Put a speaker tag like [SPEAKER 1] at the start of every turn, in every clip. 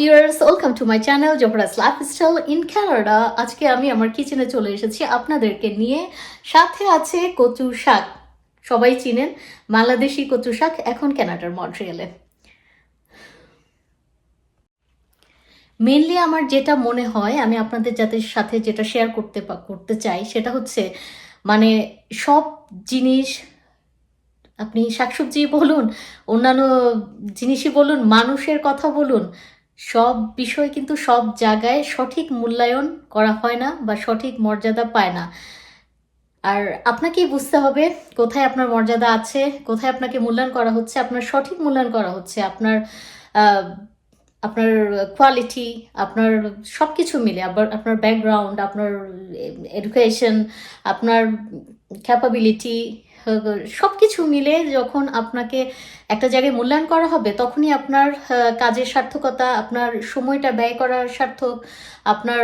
[SPEAKER 1] Viewers welcome to my channel Zohra's lifestyle in Canada আজকে আমি আমার কিচেনে চলে এসেছি আপনাদেরকে নিয়ে। সাথে আছে কচু শাক। সবাই চিনেন বাংলাদেশি কচু শাক, এখন কানাডার মন্ট্রিয়ালে। মেনলি আমার যেটা মনে হয়, আমি আপনাদের যাদের সাথে যেটা শেয়ার করতে করতে চাই, সেটা হচ্ছে মানে সব জিনিস, আপনি শাকসবজি বলুন, অন্যান্য জিনিসই বলুন, মানুষের কথা বলুন সব বিষয় কিন্তু সব জায়গায় সঠিক মূল্যায়ন করা হয় না বা সঠিক মর্যাদা পায় না। আর আপনাকেই বুঝতে হবে কোথায় আপনার মর্যাদা আছে, কোথায় আপনাকে মূল্যায়ন করা হচ্ছে, আপনার সঠিক মূল্যায়ন করা হচ্ছে, আপনার আপনার কোয়ালিটি আপনার সব কিছু মিলে, আবার আপনার ব্যাকগ্রাউন্ড আপনার এডুকেশন আপনার ক্যাপাবিলিটি সব কিছু মিলে যখন আপনাকে একটা জায়গায় মূল্যায়ন করা হবে, তখনই আপনার কাজের সার্থকতা, আপনার সময়টা ব্যয় করার সার্থক, আপনার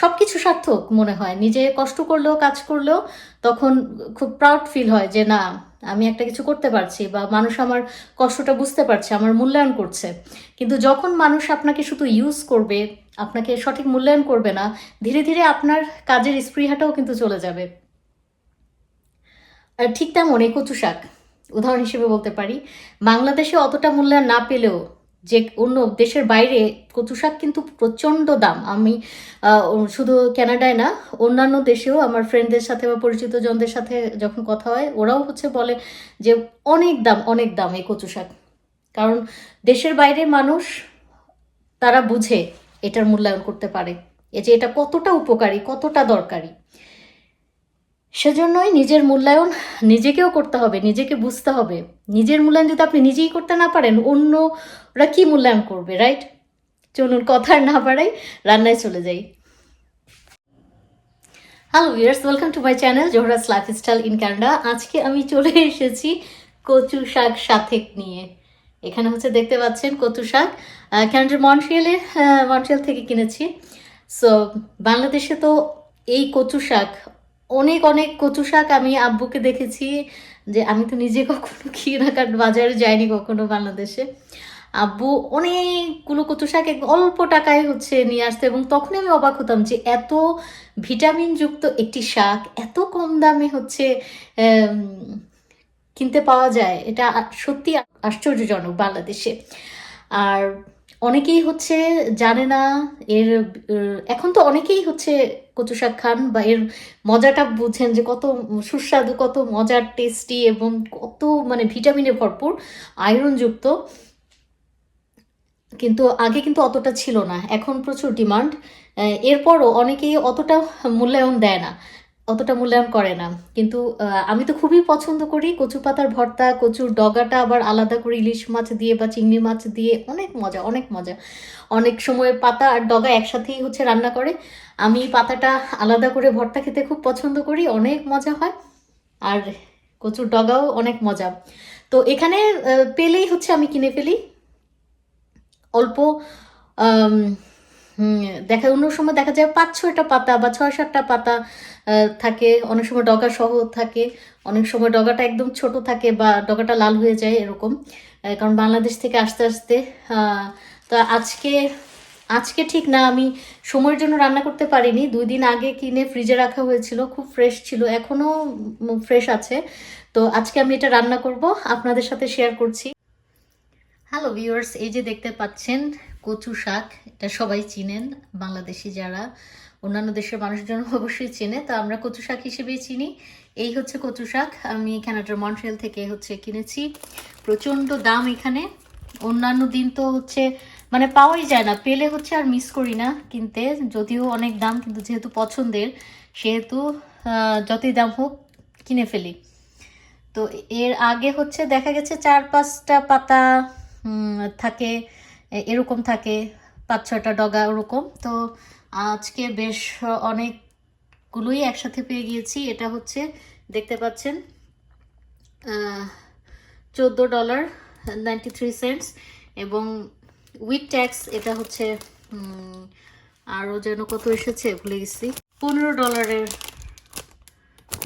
[SPEAKER 1] সব কিছু সার্থক মনে হয়। নিজে কষ্ট করলেও, কাজ করলেও তখন খুব প্রাউড ফিল হয় যে, না, আমি একটা কিছু করতে পারছি বা মানুষ আমার কষ্টটা বুঝতে পারছে, আমার মূল্যায়ন করছে। কিন্তু যখন মানুষ আপনাকে শুধু ইউজ করবে, আপনাকে সঠিক মূল্যায়ন করবে না, ধীরে ধীরে আপনার কাজের স্পৃহাটাও কিন্তু চলে যাবে। ঠিক তেমন কচু শাক। উদাহরণ হিসেবে বলতে পারি, বাংলাদেশে অতটা মূল্যায়ন না পেলেও যে অন্য দেশের বাইরে কচু শাক কিন্তু প্রচণ্ড দাম। আমি শুধু কানাডায় না, অন্যান্য দেশেও আমার ফ্রেন্ডদের সাথে বা পরিচিত জনদের সাথে যখন কথা হয়, ওরাও হচ্ছে বলে যে অনেক দাম অনেক দাম এই কচু শাক। কারণ দেশের বাইরে মানুষ, তারা বুঝে এটার মূল্যায়ন করতে পারে। এই যে এটা কতটা উপকারী, কতটা দরকারি। সেজন্যই নিজের মূল্যায়ন নিজেকেও করতে হবে নিজেকে বুঝতে হবে। নিজের মূল্যায়ন যদি আপনি নিজেই করতে না পারেন অন্যরা কি মূল্যায়ন করবে রাইট চলুন কথা না বাড়াই রান্নায় চলে যাই। Hello viewers welcome to my channel Zohra's lifestyle in Canada আজকে আমি চলে এসেছি কচু শাক সাথে নিয়ে। এখানে হচ্ছে দেখতে পাচ্ছেন কচু শাক। আহ, কানাডার মন্ট্রিয়ালে মন্ট্রিয়াল থেকে কিনেছি। সো বাংলাদেশে তো এই কচু শাক অনেক অনেক কচু শাক আমি আব্বুকে দেখেছি যে আমি তো নিজে কখনো কিনাকাট বাজারে যাইনি কখনো বাংলাদেশে। আব্বু অনেকগুলো কচু শাক অল্প টাকায় হচ্ছে নিয়ে আসতো এবং তখনই আমি অবাক হতাম যে এত ভিটামিনযুক্ত একটি শাক এত কম দামে হচ্ছে কিনতে পাওয়া যায়। এটা সত্যি আশ্চর্যজনক বাংলাদেশে। আর অনেকেই হচ্ছে জানে না এর, এখন তো অনেকেই হচ্ছে কচু শাক খান বা এর মজাটা বুঝেন যে কত সুস্বাদু, কত মজার টেস্টি এবং কত মানে ভিটামিনে ভরপুর আয়রনযুক্ত কিন্তু আগে কিন্তু অতটা ছিল না। এখন প্রচুর ডিমান্ড এরপরও অনেকেই অতটা মূল্যায়ন দেয় না। অতটা মূল্যায়ন করে না। কিন্তু আমি তো খুবই পছন্দ করি কচু পাতার ভর্তা, কচুর ডগাটা আবার আলাদা করে ইলিশ মাছ দিয়ে বা চিংড়ি মাছ দিয়ে অনেক মজা অনেক মজা। অনেক সময় পাতা আর ডগা একসাথেই হচ্ছে রান্না করে। আমি পাতাটা আলাদা করে ভর্তা খেতে খুব পছন্দ করি, অনেক মজা হয়। আর কচুর ডগাও অনেক মজা। তো এখানে পেলেই হচ্ছে আমি কিনে ফেলি। অল্প দেখা, অন্য সময় দেখা যায় পাঁচ ছয়টা পাতা বা ছয় সাতটা পাতা থাকে। অনেক সময় ডগা সহ থাকে। অনেক সময় ডগাটা একদম ছোট থাকে বা ডগাটা লাল হয়ে যায় এরকম। কারণ বাংলাদেশ থেকে আসতে আসতে তো আজকে আজকে ঠিক না, আমি সময়ের জন্য রান্না করতে পারিনি। দুই দিন আগে কিনে ফ্রিজে রাখা হয়েছিল, খুব ফ্রেশ ছিল, এখনও ফ্রেশ আছে। তো আজকে আমি এটা রান্না করব, আপনাদের সাথে শেয়ার করছি। হ্যালো ভিউয়ার্স এই যে দেখতে পাচ্ছেন কচু শাক, এটা সবাই চিনেন, বাংলাদেশি যারা। অন্যান্য দেশের মানুষজন অবশ্যই চেনে, তো আমরা কচু শাক হিসেবেই চিনি। এই হচ্ছে কচু শাক, আমি কানাডার মন্ট্রিয়াল থেকে হচ্ছে কিনেছি। প্রচণ্ড দাম এখানে। অন্যান্য দিন তো হচ্ছে মানে পাওয়াই যায় না। পেলে হচ্ছে আর মিস করি না কিনতে, যদিও অনেক দাম, কিন্তু যেহেতু পছন্দের, সেহেতু যতই দাম হোক, কিনে ফেলি। তো এর আগে হচ্ছে দেখা গেছে চার পাঁচটা পাতা থাকে এরকম থাকে, পাঁচ ছয়টা ডগা ওরকম। তো আজকে বেশ অনেকগুলোই একসাথে পেয়ে গিয়েছি। এটা হচ্ছে, দেখতে পাচ্ছেন চোদ্দ ডলার নাইনটি থ্রি সেন্টস এবং উইথ ট্যাক্স এটা হচ্ছে আরও যেন কত এসেছে, ভুলে গেছি। পনেরো ডলারের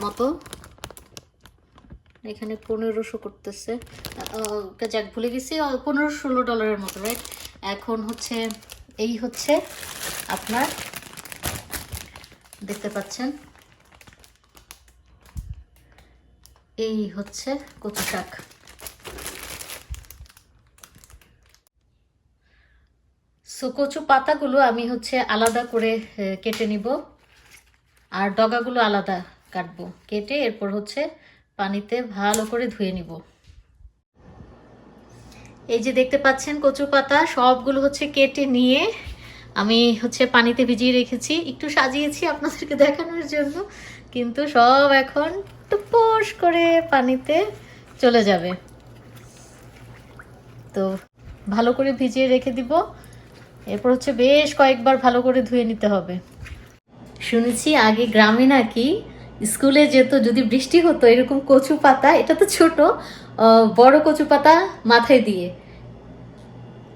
[SPEAKER 1] মতো। এখানে পনেরোশো করতেছে। যাক, ভুলে গেছি পনেরো ষোলো ডলারের মতো রাইট এখন হচ্ছে, এই হচ্ছে আপনার, দেখতে পাচ্ছেন? এই হচ্ছে কচু শাক সো কচু পাতাগুলো আমি হচ্ছে আলাদা করে কেটে নিব। আর ডগাগুলো আলাদা কাটবো। কেটে এরপর হচ্ছে পানিতে ভালো করে ধুয়ে নিব। এই যে দেখতে পাচ্ছেন কচু পাতা, সবগুলো হচ্ছে কেটে নিয়ে আমি হচ্ছে পানিতে ভিজিয়ে রেখেছি। একটু সাজিয়েছি আপনাদেরকে দেখানোর জন্য, কিন্তু সব এখন টুপোস করে পানিতে চলে যাবে। তো ভালো করে ভিজিয়ে রেখে দিব। এরপর হচ্ছে বেশ কয়েকবার ভালো করে ধুয়ে নিতে হবে। শুনেছি আগে গ্রামে নাকি স্কুলে যেত, যদি বৃষ্টি হতো, এরকম কচু পাতা, এটা তো ছোট বড় কচু পাতা মাথায় দিয়ে।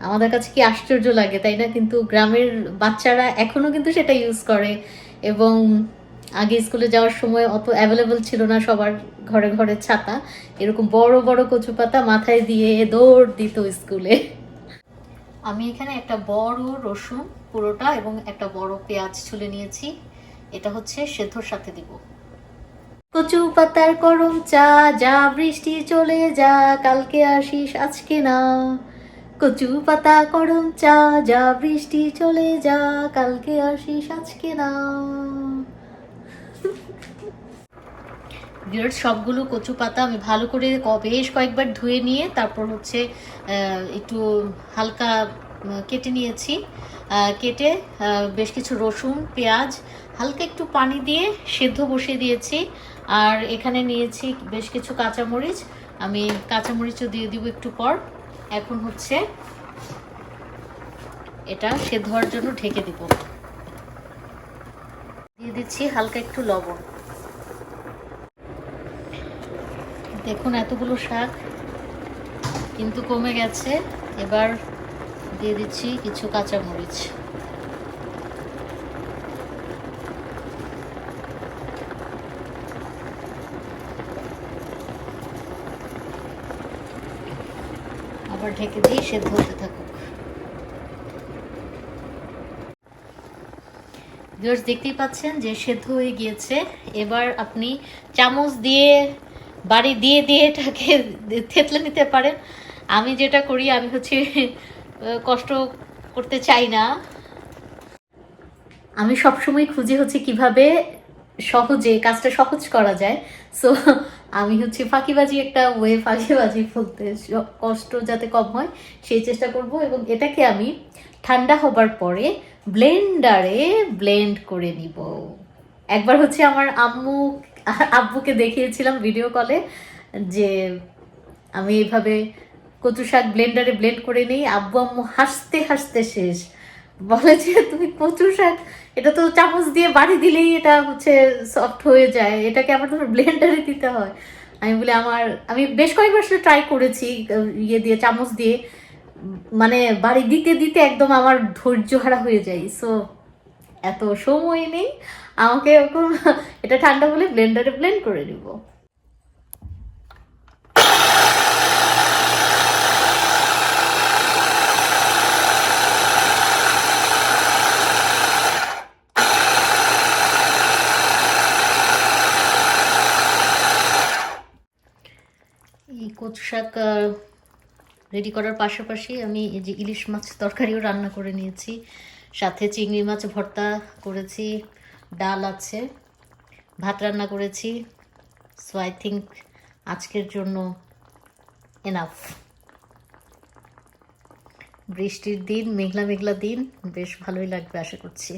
[SPEAKER 1] আমাদের কাছে কি আশ্চর্য লাগে, তাই না? কিন্তু গ্রামের বাচ্চারা এখনও কিন্তু সেটা ইউজ করে এবং আগে স্কুলে যাওয়ার সময় অত অ্যাভেলেবল ছিল না সবার ঘরে ঘরে ছাতা। এরকম বড় বড় কচু পাতা মাথায় দিয়ে দৌড় দিত স্কুলে। আমি এখানে একটা বড় রসুন পুরোটা এবং একটা বড় পেঁয়াজ ছুলে নিয়েছি। এটা হচ্ছে সেদ্ধর সাথে দিব। কচু পাতার গরম চা, যা বৃষ্টি চলে যা, কালকে আসিস, আজকে না। কচু পাতা গরম চা, যা বৃষ্টি চলে যা, কালকে আসিস, আজকে না। সবগুলো কচু পাতা আমি ভালো করে বেশ কয়েকবার ধুয়ে নিয়ে, তারপর হচ্ছে একটু হালকা কেটে নিয়েছি। কেটে বেশ কিছু রসুন, পেঁয়াজ, হালকা একটু পানি দিয়ে সেদ্ধ বসিয়ে দিয়েছি। আর এখানে নিয়েছি বেশ কিছু কাঁচামরিচ। আমি কাঁচামরিচও দিয়ে দিব একটু পর। এখন হচ্ছে এটা সেদ্ধ হওয়ার জন্য ঢেকে দিব। দিয়ে দিচ্ছি হালকা একটু লবণ। দেখুন এতগুলো শাক, কিন্তু কমে গেছে। এবার দিয়ে দিচ্ছি কিছু কাঁচামরিচ আবার ঢেকে দিয়ে সেদ্ধ হতে থাকুক। ভিউয়ার্স দেখতেই পাচ্ছেন যে সেদ্ধ হয়ে গিয়েছে। এবার আপনি চামচ দিয়ে, বাড়ি দিয়ে দিয়ে এটাকে থেতলে নিতে পারেন। আমি যেটা করি, আমি হচ্ছে কষ্ট করতে চাই না। আমি সবসময় খুঁজে হচ্ছে কীভাবে সহজে কাজটা সহজ করা যায়। সো আমি হচ্ছে ফাঁকিবাজি একটা ওয়ে ফাঁকিবাজি বলতে কষ্ট যাতে কম হয়, সেই চেষ্টা করব এবং এটাকে আমি ঠান্ডা হবার পরে ব্লেন্ডারে ব্লেন্ড করে নিব। একবার হচ্ছে আমার আম্মু আব্বুকে দেখিয়েছিলাম ভিডিও কলে যে আমি এইভাবে কচু শাক ব্লেন্ডারে ব্লেন্ড করে নিই, আব্বু আম্মু হাসতে হাসতে শেষ। বলে যে, তুমি কচু শাক, এটা তো চামচ দিয়ে বাড়ি দিলেই এটা হচ্ছে সফট হয়ে যায়, এটাকে আবার তোমার ব্লেন্ডারে দিতে হয়। আমি বলি, আমার, আমি বেশ কয়েকবার আসলে ট্রাই করেছি ইয়ে দিয়ে, চামচ দিয়ে। মানে বাড়ি দিতে দিতে একদম আমার ধৈর্য হারা হয়ে যায়। সো এত সময় নেই, আমাকে এখন এটা ঠান্ডা হলে ব্লেন্ডারে ব্লেন্ড করে নিব এই কচু শাক রেডি করার পাশাপাশি আমি এই যে ইলিশ মাছ তরকারিও রান্না করে নিয়েছি। সাথে চিংড়ি মাছ ভর্তা করেছি, ডাল আছে, ভাত রান্না করেছি। সো আই থিঙ্ক আজকের জন্য এনাফ বৃষ্টির দিন, মেঘলা মেঘলা দিন, বেশ ভালোই লাগবে আশা করছি।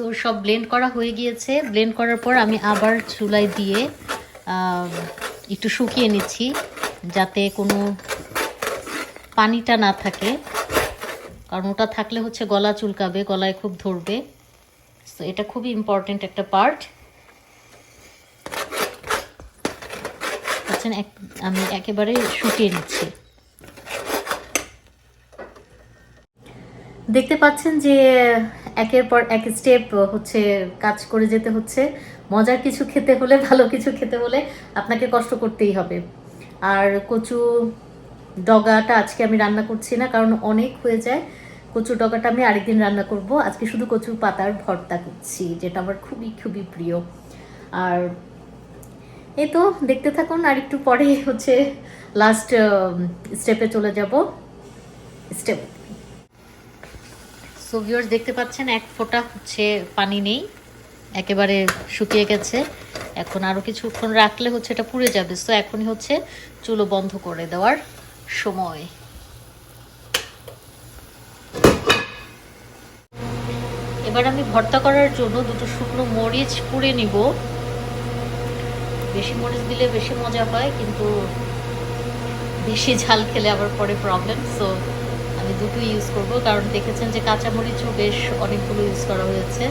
[SPEAKER 1] সো সব ব্লেন্ড করা হয়ে গিয়েছে। ব্লেন্ড করার পর আমি আবার চুলায় দিয়ে একটু শুকিয়ে নিচ্ছি, যাতে কোনো পানিটা না থাকে। কারণ ওটা থাকলে হচ্ছে গলা চুলকাবে, গলায় খুব ধরবে। তো এটা খুবই ইম্পর্ট্যান্ট একটা পার্ট আচ্ছা আমি একেবারে শুকিয়ে নিচ্ছি। দেখতে পাচ্ছেন যে একের পর এক স্টেপ হচ্ছে কাজ করে যেতে হচ্ছে। মজার কিছু খেতে হলে, ভালো কিছু খেতে হলে আপনাকে কষ্ট করতেই হবে। আর কচু ডগাটা আজকে আমি রান্না করছি না, কারণ অনেক হয়ে যায়। কচু ডগাটা আমি আরেকদিন রান্না করব। আজকে শুধু কচু পাতার ভর্তা করছি, যেটা আমার খুবই খুবই প্রিয়। আর এই তো, দেখতে থাকুন, আর একটু পরে হচ্ছে লাস্ট স্টেপে চলে যাব। স্টেপ সো ভিউয়ার্স দেখতে পাচ্ছেন, এক ফোঁটা হচ্ছে পানি নেই, একেবারে শুকিয়ে গেছে। এখন আরও কিছুক্ষণ রাখলে হচ্ছে এটা পুড়ে যাবে। সো এখনই হচ্ছে চুলো বন্ধ করে দেওয়ার সময়। এবার আমি ভর্তা করার জন্য দুটো শুকনো মরিচ পুড়ে নিব। বেশি মরিচ দিলে বেশি মজা হয়, কিন্তু বেশি ঝাল খেলে আবার পরে প্রবলেম সো আমি দুটো ইউজ করব, কারণ দেখেছেন যে কাঁচামরিচও বেশ অনেকগুলো ইউজ করা হয়েছে।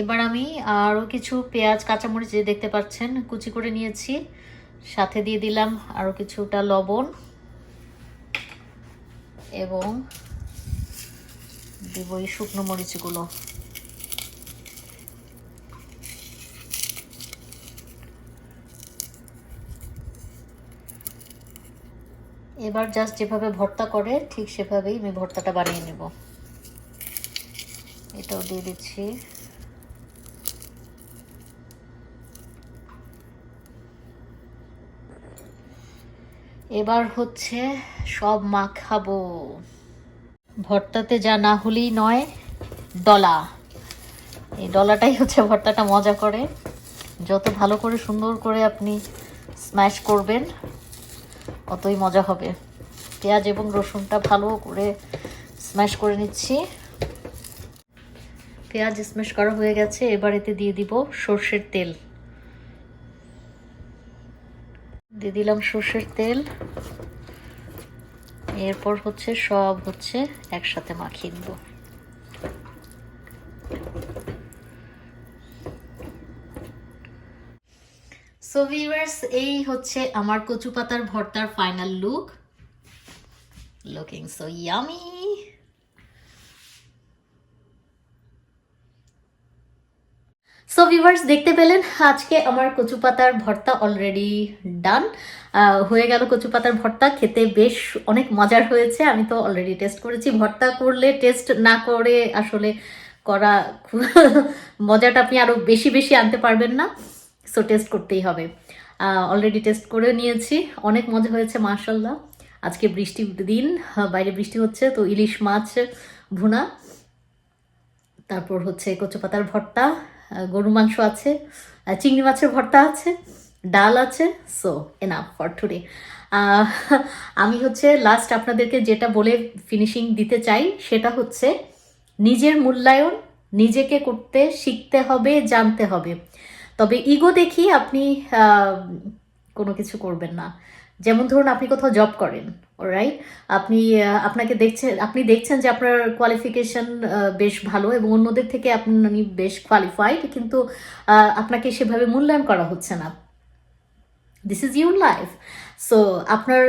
[SPEAKER 1] এবার আমি আরও কিছু পেঁয়াজ, কাঁচামরিচ যে দেখতে পাচ্ছেন, কুচি করে নিয়েছি। সাথে দিয়ে দিলাম আরও কিছুটা লবণ এবং দেবো এই শুকনো মরিচগুলো। এবার জাস্ট যেভাবে ভর্তা করে, ঠিক সেভাবেই আমি ভর্তাটা বানিয়ে নেব। এটাও দিয়ে দিচ্ছি। এবার হচ্ছে সব মাখাবো। ভর্তাতে যা না হলেই নয়, ডলা। এই ডলাটাই হচ্ছে ভর্তাটা মজা করে। যত ভালো করে সুন্দর করে আপনি স্ম্যাশ করবেন অতই মজা হবে। পেঁয়াজ এবং রসুনটা ভালো করে স্ম্যাশ করে নিচ্ছি। পেঁয়াজ স্ম্যাশ করা হয়ে গেছে, এবার এতে দিয়ে দিব সর্ষের তেল। দিয়ে দিলাম সর্ষের তেল। এরপর হচ্ছে সব হচ্ছে একসাথে মাখিয়ে দিব সো ভিউয়ার্স এই হচ্ছে আমার কচু পাতার ভর্তার final look looking so yummy so viewers দেখতে পেলেন, আজকে আমার কচু পাতার ভর্তা অলরেডি ডান হয়ে গেল কচু পাতার ভর্তা, খেতে বেশ অনেক মজার হয়েছে। আমি তো অলরেডি টেস্ট করেছি, ভর্তা করলে টেস্ট না করে আসলে করা মজাটা আপনি আরও বেশি বেশি আনতে পারবেন না। সো টেস্ট করতেই হবে। অলরেডি টেস্ট করে নিয়েছি। অনেক মজা হয়েছে মার্শাল্লাহ আজকে বৃষ্টির দিন বাইরে বৃষ্টি হচ্ছে, তো ইলিশ মাছ, ভুনা, তারপর হচ্ছে কচু পাতার ভর্তা গরু মাংস আছে চিংড়ি মাছের ভর্তা আছে, ডাল আছে সো এনাফ ফর টুডে আমি হচ্ছে লাস্ট আপনাদেরকে যেটা বলে ফিনিশিং দিতে চাই, সেটা হচ্ছে নিজের মূল্যায়ন, নিজেকে করতে শিখতে হবে, জানতে হবে। তবে ইগো দেখি আপনি কোনো কিছু করবেন না। যেমন ধরুন আপনি কোথাও জব করেন রাইট আপনি আপনাকে দেখছেন আপনি দেখছেন যে আপনার কোয়ালিফিকেশন বেশ ভালো এবং অন্যদের থেকে আপনি বেশ কোয়ালিফাইড কিন্তু আপনাকে সেভাবে মূল্যায়ন করা হচ্ছে না। This is your life so আপনার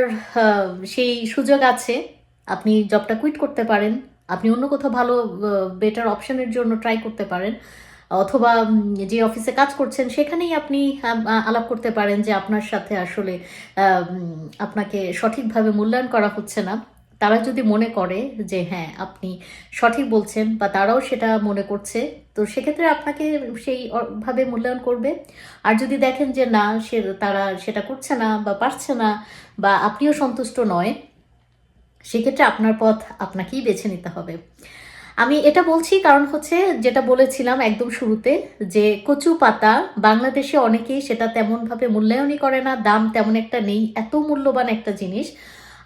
[SPEAKER 1] সেই সুযোগ আছে, আপনি জবটা কুইট করতে পারেন, আপনি অন্য কোথাও ভালো বেটার অপশনের জন্য ট্রাই করতে পারেন। অথবা যে অফিসে কাজ করছেন, সেখানেই আপনি আলাপ করতে পারেন যে আপনার সাথে আসলে আপনাকে সঠিকভাবে মূল্যায়ন করা হচ্ছে না। তারা যদি মনে করে যে হ্যাঁ আপনি সঠিক বলছেন বা তারাও সেটা মনে করছে, তো সেক্ষেত্রে আপনাকে সেই ভাবে মূল্যায়ন করবে। আর যদি দেখেন যে, না, সে, তারা সেটা করছে না বা পারছে না বা আপনিও সন্তুষ্ট নয়, সেক্ষেত্রে আপনার পথ আপনাকেই বেছে নিতে হবে। আমি এটা বলছি কারণ হচ্ছে যেটা বলেছিলাম একদম শুরুতে যে কচু পাতা বাংলাদেশে অনেকেই সেটা তেমনভাবে মূল্যায়নই করে না, দাম তেমন একটা নেই, এত মূল্যবান একটা জিনিস।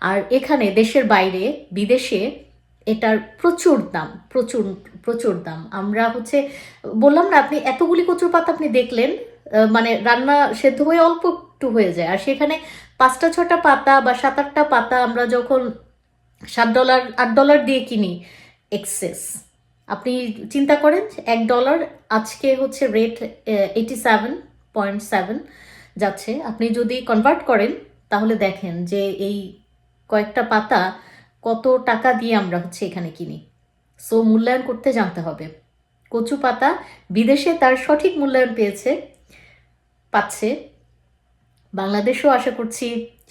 [SPEAKER 1] আর এখানে দেশের বাইরে, বিদেশে এটার প্রচুর দাম, প্রচুর প্রচুর দাম। আমরা হচ্ছে, বললাম না, আপনি এতগুলি কচুর পাতা আপনি দেখলেন মানে রান্না সেদ্ধ হয়ে অল্প একটু হয়ে যায়। আর সেখানে পাঁচটা, ছটা পাতা বা সাত, আটটা পাতা আমরা যখন সাত ডলার, আট ডলার দিয়ে কিনি এক্সেস আপনি চিন্তা করেন, এক ডলার আজকে হচ্ছে rate eighty seven point seven যাচ্ছে। আপনি যদি কনভার্ট করেন, তাহলে দেখেন যে এই কয়েকটা পাতা কত টাকা দিয়ে আমরা হচ্ছে এখানে কিনি। সো মূল্যায়ন করতে জানতে হবে। কচু পাতা বিদেশে তার সঠিক মূল্যায়ন পেয়েছে, পাচ্ছে। বাংলাদেশেও আশা করছি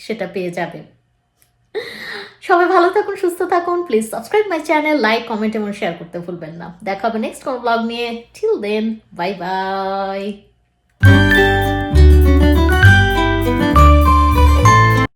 [SPEAKER 1] সেটা পেয়ে যাবে। সবাই ভালো থাকুন, সুস্থ থাকুন। Please subscribe my channel like comment এবং শেয়ার করতে ভুলবেন না। দেখা হবে নেক্সট কোনো ব্লগ নিয়ে। ঠিক দেন বাই বাই